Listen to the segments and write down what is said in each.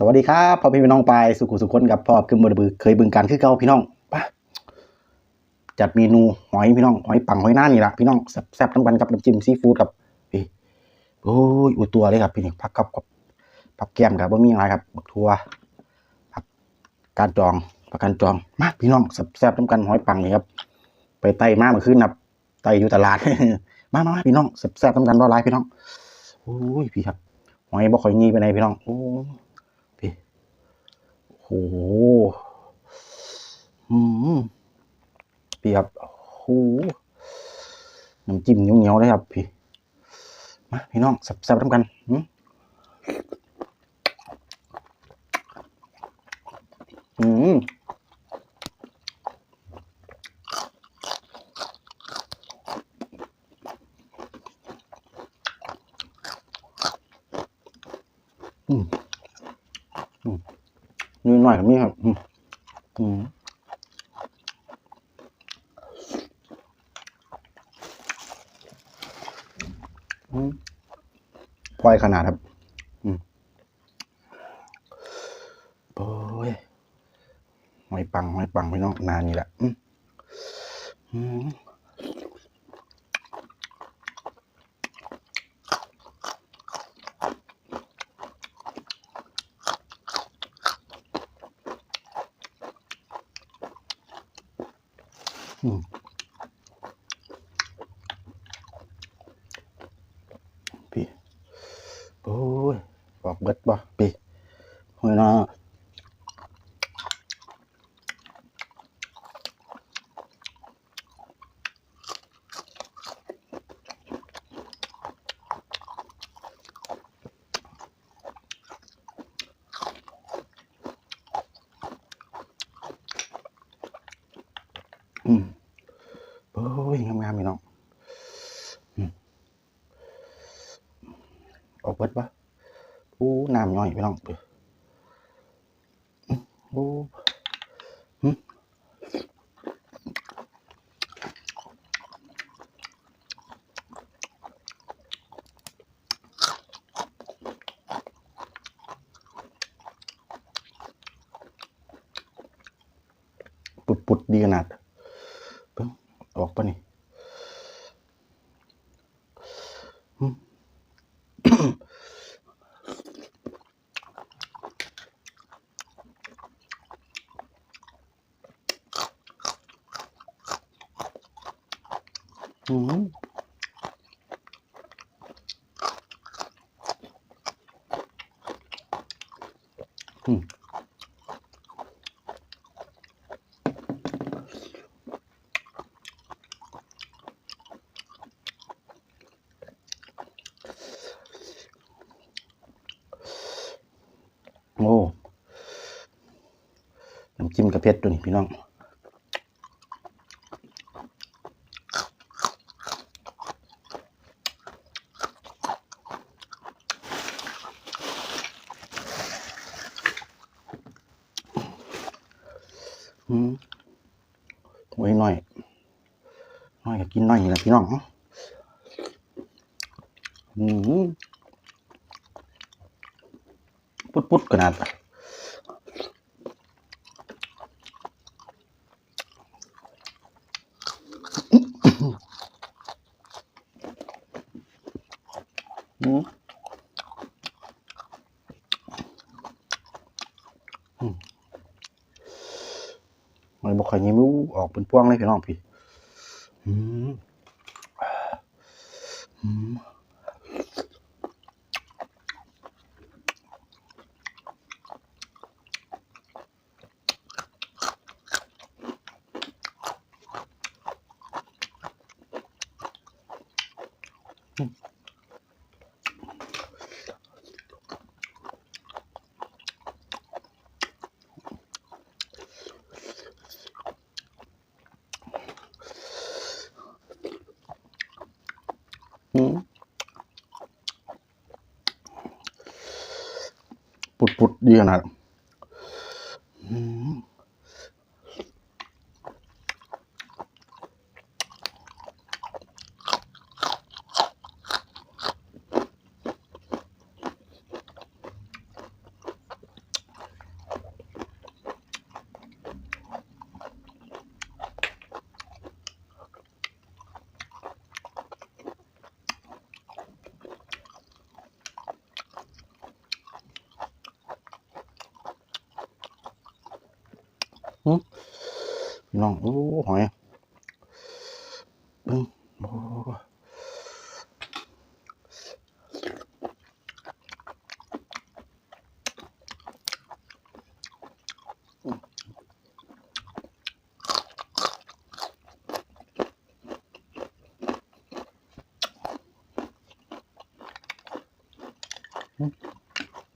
สวัสดีครับพ่อพี่น้องไปสุขุสุขคนกับพ่อคือบบือเคยบึงการคือเก่าพี่น้องปะจัดเมนูหอยพี่น้องหอยปังหอยหน้านี่ละพี่น้องแซ่บๆน้ำกันกับน้ำจิ้มซีฟู้ดครับพี่โอ้ยอุยตัวเลยครับพี่นี่พักกับกับผักแก้มครับว่ามีอะไรครับบักทัวผักการจองผักการจองมาพี่น้องแซ่บๆน้ำกันหอยปังนี่ครับ ไปไต่มาเมื่อคืนครับไต่อยู่ตลาดมามาพี่น้องแซ่บๆน้ำกันว่าไรพี่น้องโอ้ยพี่ครับหอยบ่ค่อยงีไปไหนพี่น้องโอ้ โอ้โหอืมพี่ครับโอ้โหน้ำจิ้มเหนียวๆเลยครับพี่ มาพี่น้องแซ่บๆทำกันอืมอืมอืม นิดหน่อย กับนี่ครับ อืมอืมอืมพลอยขนาดครับ อืมโอ้ยหอยปังหอยปังไปน้องนานนี่แหละ อืม พี่ โอ้ยบอกเบิดบ่พี่หอยนาอืมโอ้ยงามๆพี่น้องอืมออก เบิดบ่อู้น้ำย่อยพี่น้องออืมโอ้ปุดๆดีขนาดเบิ่งออกปะนี่อืม อืมอืมโอ้น้ำจิ้มกระเพชรตัวนี้พี่น้อง อืมไว้หน่อยหน่อยก็กินหน่อยนี่แหละพี่น้องอืมปุดปุดขนาดอืม ข่อกใครยิ้มออกเป็นพวงเลยพี่น้องพี่อืม ปุดปุ น้องโอ้หอยเบิ้งโอ้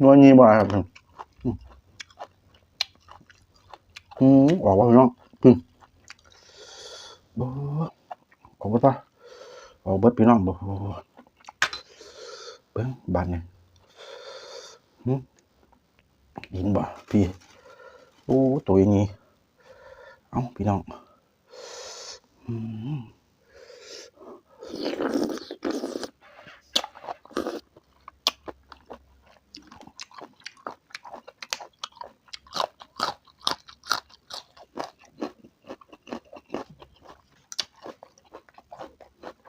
นวลยี่บ่ครับอืมอืมออกว่าพี่น้องพึ่ง บ่ออกเบิดปะออกเบิดพี่น้องบ่เบิ้งบานเนี่ยหืมยินบ่พี่โอ้ตัวอย่างงี้เอ้าพี่น้องอืม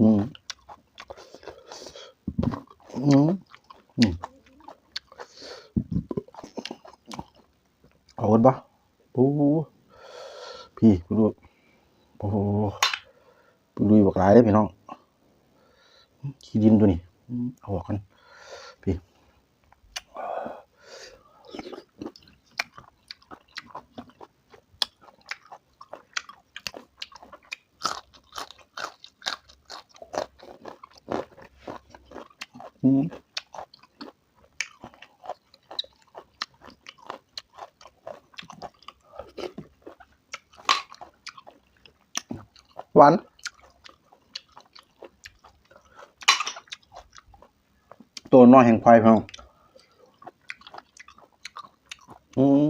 อืมอืมอืมเอากันปะโอ้พี่กูดูโอ้กูดูบอกหลายเลยพี่น้องขี้ดินตัวนี้เอาออกกันพี่อืม หวาน ตัวน้อยแห่งควายพี่น้องอืม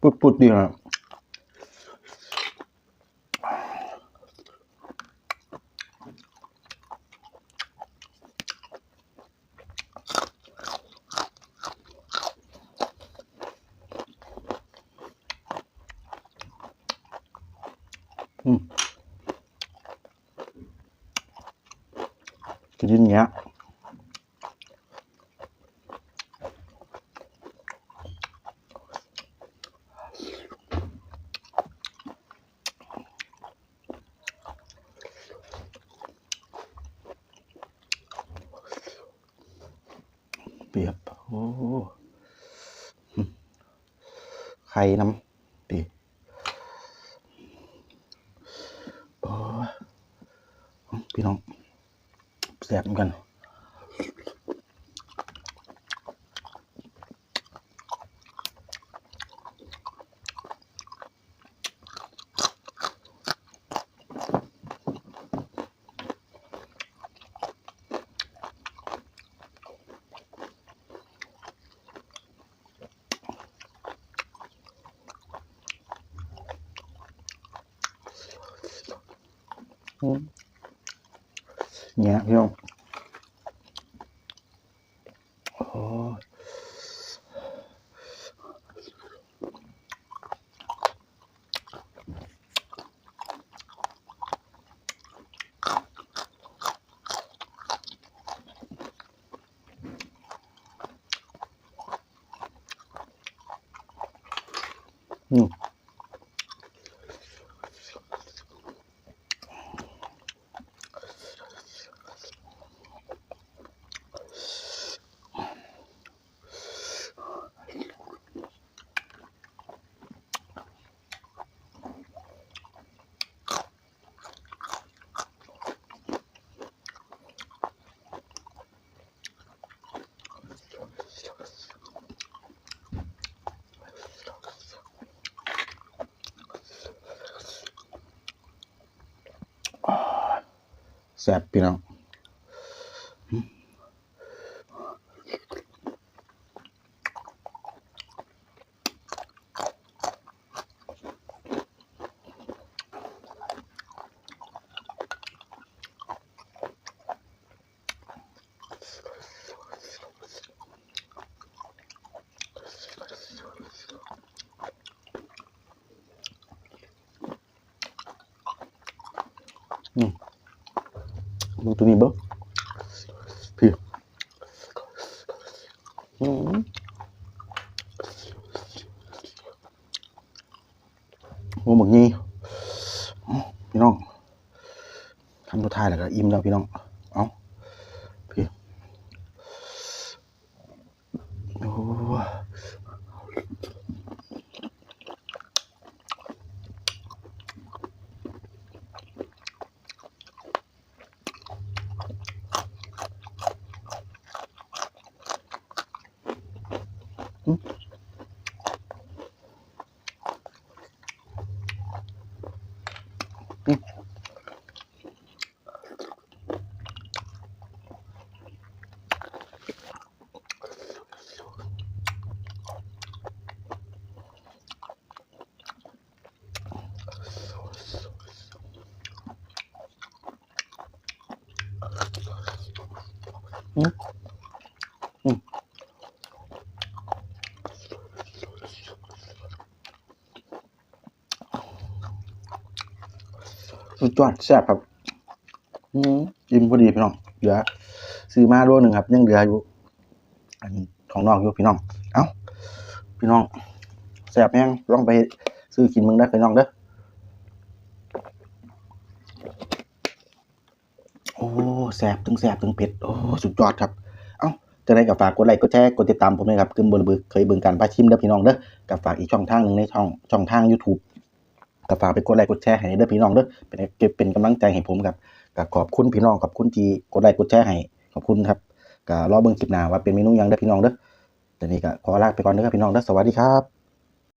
ปุดปุดๆดีนะอืมกินอย่างเงี้ยเปรียบ โอ้อืม ไข่น้ำปีโอ้พี่น้องแสบเหมือนกัน อืมเ చెప్పినాం Mm. มมึงตัวนี้เบิ้พี่อืมโอ้หมึกนี่พี่น้องทำตัวทายแล้วก็อิ่มแล้วพี่น้อง สุดยอดแซ่บครับอืมอิ่มพอดีพี่น้อง เหลือ ซื้อมาโลหนึ่งครับ ยังเหลืออยู่ อันของนอกอยู่พี่น้อง เอ้า พี่น้องแซ่บแห้งลองไปซื้อกินมึงได้พี่น้องเด้อ โอ้แสบถึงแสบถึงเผ็ด โอ้ สุดยอดครับ เอ้าจะได้กับฝากกดไลค์กดแชร์กดติดตามผมเลยครับกึมบนบึกเคยบิ่งการพาชิมเด้อพี่น้องเด้อกับฝากอีกช่องทางหนึ่งในช่องช่องทาง YouTube ก็ฝากไปกดไลค์กดแชร์ให้เด้อพี่น้องเด้อเป็นเก็บเป็นกำลังใจให้ผมครับกับขอบคุณพี่น้องขอบคุณที่กดไลค์กดแชร์ให้ขอบคุณครับก็รอเบิ่งคลิปหน้าว่าเป็นเมนูยังเด้อพี่น้องเด้อแต่นี่ก็ขอลาไปก่อนเด้อพี่น้องเด้อสวัสดีครับ